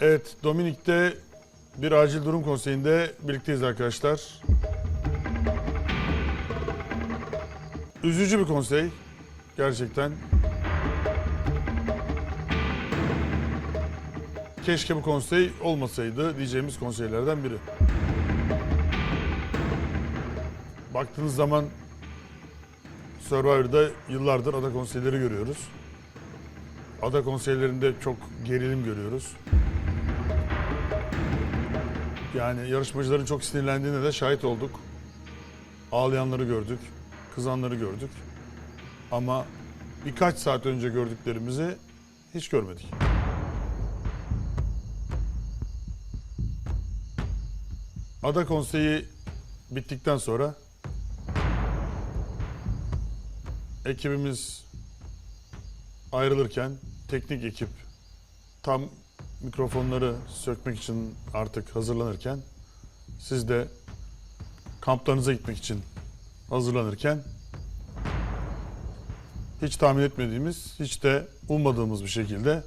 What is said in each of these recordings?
Evet, Dominik'te bir acil durum konseyinde birlikteyiz arkadaşlar. Üzücü bir konsey. Gerçekten. Keşke bu konsey olmasaydı diyeceğimiz konseylerden biri. Baktığınız zaman Survivor'da yıllardır ada konseyleri görüyoruz. Ada konseylerinde çok gerilim görüyoruz. Yani yarışmacıların çok sinirlendiğine de şahit olduk. Ağlayanları gördük, kızanları gördük. Ama birkaç saat önce gördüklerimizi hiç görmedik. Ada konseyi bittikten sonra ekibimiz ayrılırken teknik ekip tam mikrofonları sökmek için artık hazırlanırken siz de kamplarınıza gitmek için hazırlanırken hiç tahmin etmediğimiz, hiç de ummadığımız bir şekilde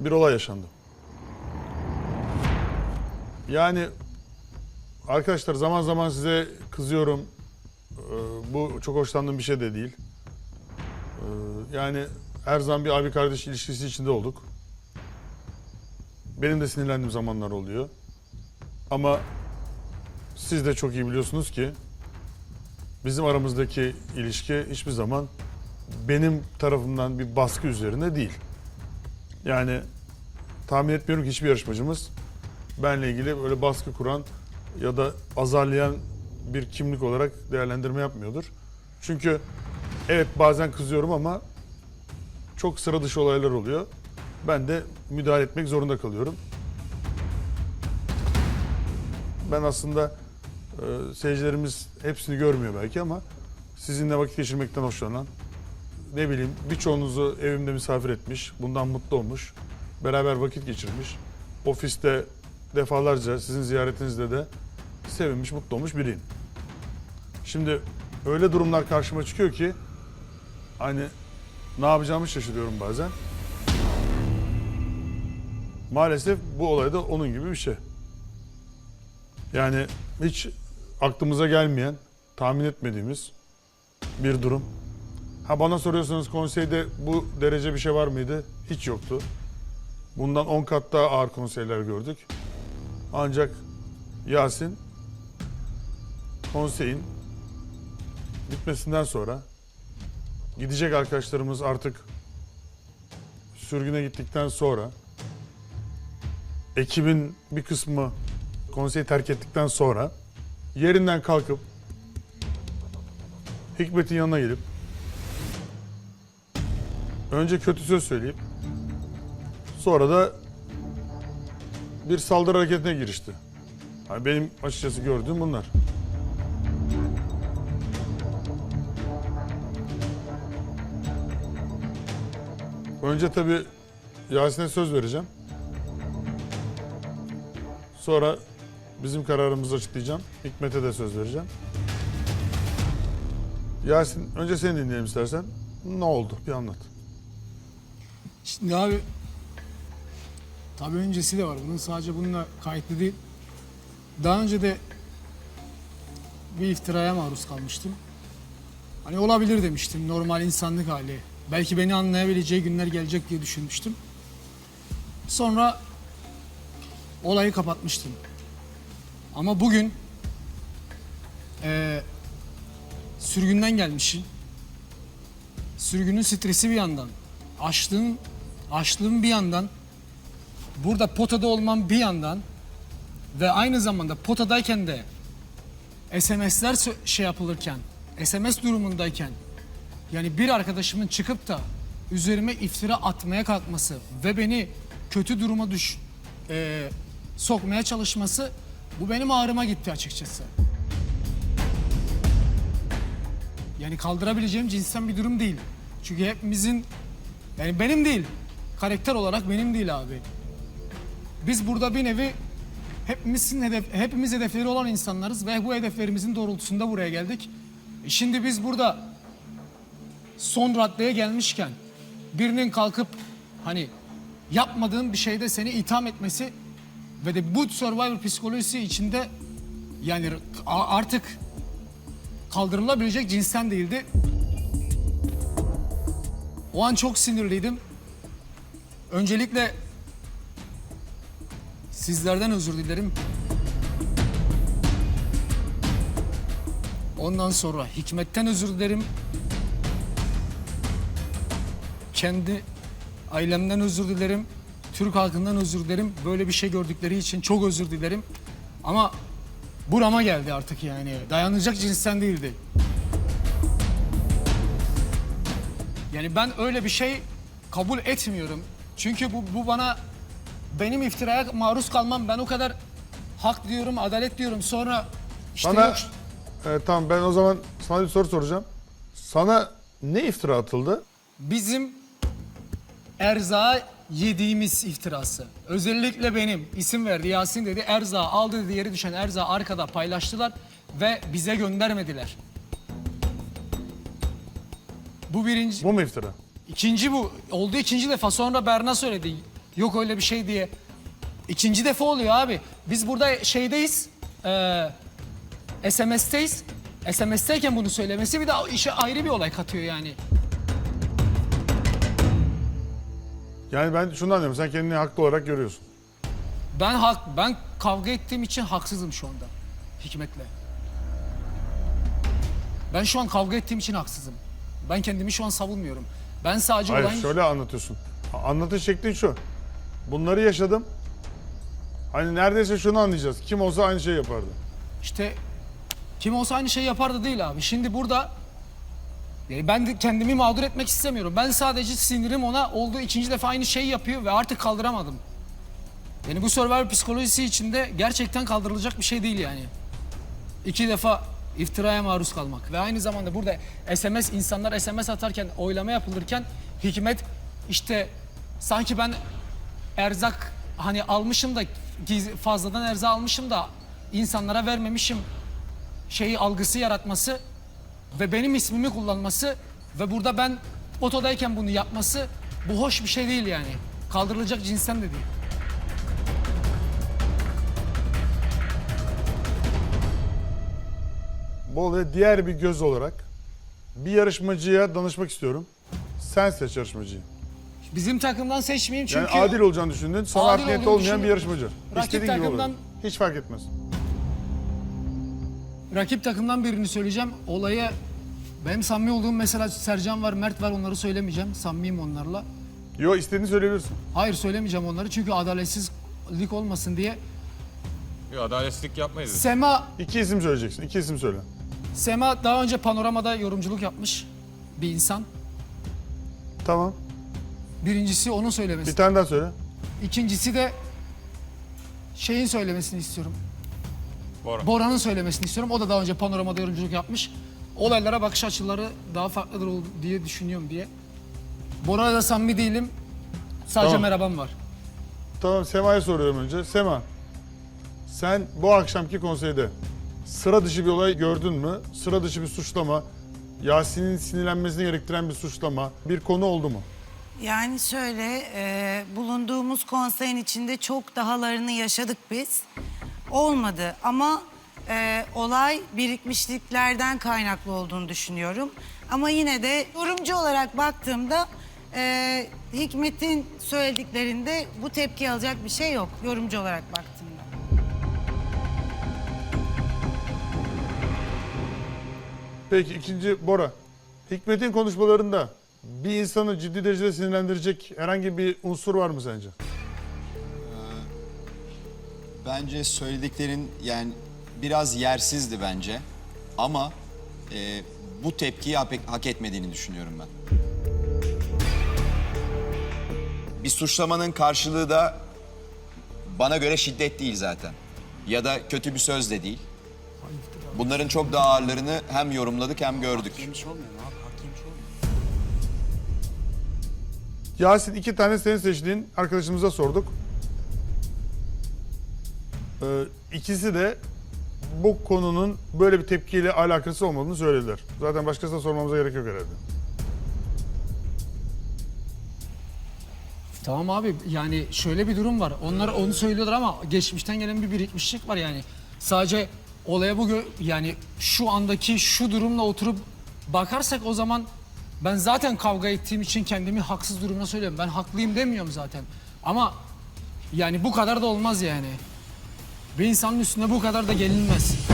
bir olay yaşandı. Yani arkadaşlar zaman zaman size kızıyorum. Ee, Bu çok hoşlandığım bir şey de değil. Ee, Yani her zaman bir abi kardeş ilişkisi içinde olduk. Benim de sinirlendiğim zamanlar oluyor. Ama siz de çok iyi biliyorsunuz ki bizim aramızdaki ilişki hiçbir zaman benim tarafımdan bir baskı üzerine değil. Yani tahmin etmiyorum ki hiçbir yarışmacımız benle ilgili böyle baskı kuran ya da azarlayan bir kimlik olarak değerlendirme yapmıyordur. Çünkü evet bazen kızıyorum ama çok sıra dışı olaylar oluyor. Ben de müdahale etmek zorunda kalıyorum. Ben aslında e, seyircilerimiz hepsini görmüyor belki ama sizinle vakit geçirmekten hoşlanan, ne bileyim birçoğunuzu evimde misafir etmiş, bundan mutlu olmuş, beraber vakit geçirmiş, ofiste defalarca sizin ziyaretinizde de sevinmiş, mutlu olmuş biriyim. Şimdi öyle durumlar karşıma çıkıyor ki hani ne yapacağımı şaşırıyorum bazen. Maalesef bu olay da onun gibi bir şey. Yani hiç aklımıza gelmeyen, tahmin etmediğimiz bir durum. Ha bana soruyorsanız konseyde bu derece bir şey var mıydı? Hiç yoktu. Bundan 10 kat daha ağır konseyler gördük. Ancak Yasin konseyin bitmesinden sonra gidecek arkadaşlarımız artık sürgüne gittikten sonra ekibin bir kısmı konseyi terk ettikten sonra yerinden kalkıp Hikmet'in yanına gelip önce kötü söz söyleyip sonra da bir saldırı hareketine girişti. Yani benim açıkçası gördüğüm bunlar. Önce tabii Yasin'e söz vereceğim. Sonra bizim kararımızı açıklayacağım. Hikmet'e de söz vereceğim. Yasin önce seni dinleyelim istersen. Ne oldu? Bir anlat. Şimdi abi tabii öncesi de var bunun sadece bununla kayıtlı değil. Daha önce de bir iftiraya maruz kalmıştım. Hani olabilir demiştim normal insanlık hali. Belki beni anlayabileceği günler gelecek diye düşünmüştüm. Sonra olayı kapatmıştım. Ama bugün eee sürgünden gelmişim. Sürgünün stresi bir yandan. Açlığın, açlığın bir yandan. Burada potada olmam bir yandan. Ve aynı zamanda potadayken de SMS'ler şey yapılırken, SMS durumundayken yani bir arkadaşımın çıkıp da üzerime iftira atmaya kalkması ve beni kötü duruma düş e, sokmaya çalışması bu benim ağrıma gitti açıkçası. Yani kaldırabileceğim cinsten bir durum değil. Çünkü hepimizin yani benim değil. Karakter olarak benim değil abi. Biz burada bir nevi hepimizin hedef, hepimiz hedefleri olan insanlarız ve bu hedeflerimizin doğrultusunda buraya geldik. E Şimdi biz burada son raddeye gelmişken birinin kalkıp Hani yapmadığın bir şeyde seni itham etmesi ve de bu Survivor psikolojisi içinde yani artık kaldırılabilecek cinsten değildi. O an çok sinirliydim. Öncelikle sizlerden özür dilerim. Ondan sonra Hikmet'ten özür dilerim. Kendi ailemden özür dilerim. Türk halkından özür dilerim. Böyle bir şey gördükleri için çok özür dilerim. Ama burama geldi artık yani. Dayanacak cinsten değildi. Yani ben öyle bir şey kabul etmiyorum. Çünkü bu, bu bana benim iftiraya maruz kalmam ben o kadar hak diyorum, adalet diyorum. Sonra işte Bana, yok e, tamam ben o zaman sana bir soru soracağım. Sana ne iftira atıldı? bizim erzağı yediğimiz iftirası. Özellikle benim isim verdi Yasin dedi erzağı aldı dedi yere düşen erzağı arkada paylaştılar ve bize göndermediler. Bu birinci. Bu mu iftira? İkinci bu. Oldu ikinci defa. Sonra Berna söyledi. Yok öyle bir şey diye. İkinci defa oluyor abi. Biz burada şeydeyiz. E, SMS'teyiz. SMS'teyken bunu söylemesi bir de işe ayrı bir olay katıyor yani. Yani ben şunu anlıyorum. Sen kendini haklı olarak görüyorsun. Ben hak ben kavga ettiğim için haksızım şu anda. Hikmet'le. Ben şu an kavga ettiğim için haksızım. Ben kendimi şu an savunmuyorum. Ben sadece Hayır olayın... şöyle anlatıyorsun. Anlatış şeklin şu. Bunları yaşadım. Hani neredeyse şunu anlayacağız. Kim olsa aynı şeyi yapardı. İşte kim olsa aynı şeyi yapardı değil abi. Şimdi burada yani ben de kendimi mağdur etmek istemiyorum. Ben sadece sinirim ona olduğu ikinci defa aynı şeyi yapıyor ve artık kaldıramadım. Yani bu Survivor psikolojisi içinde gerçekten kaldırılacak bir şey değil yani. İki defa iftiraya maruz kalmak ve aynı zamanda burada SMS insanlar SMS atarken oylama yapılırken hikmet işte sanki ben erzak hani almışım da fazladan erzak almışım da insanlara vermemişim şeyi algısı yaratması ve benim ismimi kullanması ve burada ben otodayken bunu yapması bu hoş bir şey değil yani. Kaldırılacak cinsten de değil. Bu olaya diğer bir göz olarak bir yarışmacıya danışmak istiyorum. Sen seç yarışmacıyı. Bizim takımdan seçmeyeyim çünkü Yani adil olacağını düşündün. Sana Adil art niyetli olduğunu olmayan bir yarışmacı. Rakip İstediğin gibi olur. takımdan- Hiç fark etmez. Rakip takımdan birini söyleyeceğim. Olaya benim samimi olduğum mesela Sercan var, Mert var onları söylemeyeceğim. Samimiyim onlarla. Yo istediğini söyleyebilirsin. Hayır söylemeyeceğim onları çünkü adaletsizlik olmasın diye. Yok adaletsizlik yapmayız. Sema İki isim söyleyeceksin. İki isim söyle. Sema daha önce panoramada yorumculuk yapmış bir insan. Tamam. Birincisi onun söylemesi. Bir tane daha söyle. İkincisi de şeyin söylemesini istiyorum. Bora. Bora'nın söylemesini istiyorum. O da daha önce panoramada yorumculuk yapmış. Olaylara bakış açıları daha farklıdır ol- diye düşünüyorum diye. Bora'yla da samimi değilim. Sadece Tamam. merhabam var. Tamam Sema'ya soruyorum önce. Sema, sen bu akşamki konseyde sıra dışı bir olay gördün mü? Sıra dışı bir suçlama, Yasin'in sinirlenmesini gerektiren bir suçlama, bir konu oldu mu? Yani şöyle, e, bulunduğumuz konseyin içinde çok dahalarını yaşadık biz. Olmadı ama e, olay birikmişliklerden kaynaklı olduğunu düşünüyorum. Ama yine de yorumcu olarak baktığımda e, Hikmet'in söylediklerinde bu tepki alacak bir şey yok yorumcu olarak baktığımda. Peki ikinci Bora. Hikmet'in konuşmalarında bir insanı ciddi derecede sinirlendirecek herhangi bir unsur var mı sence? Bence söylediklerin yani biraz yersizdi bence. Ama e, bu tepkiyi hak, hak etmediğini düşünüyorum ben. Bir suçlamanın karşılığı da bana göre şiddet değil zaten. Ya da kötü bir söz de değil. Bunların çok daha ağırlarını hem yorumladık hem gördük. Yasin iki tane senin seçtiğin arkadaşımıza sorduk. Ee, ikisi de bu konunun böyle bir tepkiyle alakası olmadığını söylediler. Zaten başkasına sormamıza gerek yok herhalde. Tamam abi yani şöyle bir durum var. Onlar onu söylüyorlar ama geçmişten gelen bir birikmişlik var yani. Sadece olaya bu yani şu andaki şu durumla oturup bakarsak o zaman ben zaten kavga ettiğim için kendimi haksız durumuna söylüyorum. Ben haklıyım demiyorum zaten. Ama yani bu kadar da olmaz yani. Bir insanın üstüne bu kadar da gelinmez.